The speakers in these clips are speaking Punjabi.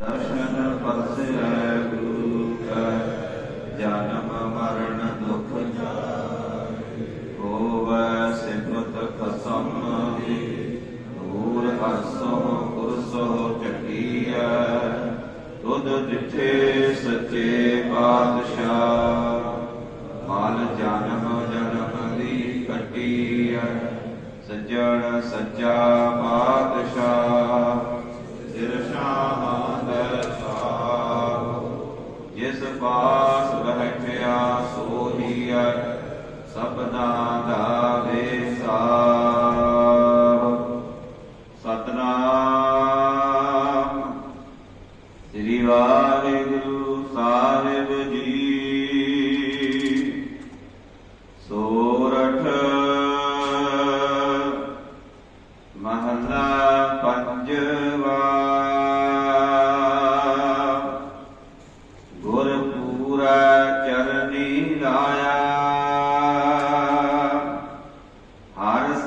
ਬਸੈ ਗੁਰੂ ਕੈ ਜਨਮ ਮਰਨ ਦੁਖ ਜਾਏ ਹੋਵੈ ਸਿਮਰਤ ਖਸਮ ਦੀ ਦੂਰ ਹਰਸੋ ਕੁਰਸੋ ਚੱਕੀਐ ਤੁਧ ਦਿੱਥੇ ਸੱਚੇ ਪਾਤਸ਼ਾਹ ਮਾਲ ਜਨਮ ਜਨਮ ਦੀ ਕੱਟੀਐ ਸੱਜਣ ਸੱਚਾ ਪਾਤਸ਼ਾਹ ਪਾਸ ਬਹਿਠਿਆ ਸੋਹੀਐ ਸਭਨਾ ਦਾ ਵੇਸਾਹ ਸਤਨਾਮ ਸ੍ਰੀ ਵਾਹਿਗੁਰੂ ਸਾਹਿਬ ਜੀ। ਸੋ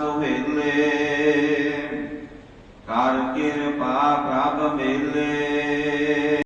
ਸੁਹੇਲੇ ਕਰ ਕਿਰਪਾ ਪ੍ਰਭ ਮੇਲੇ।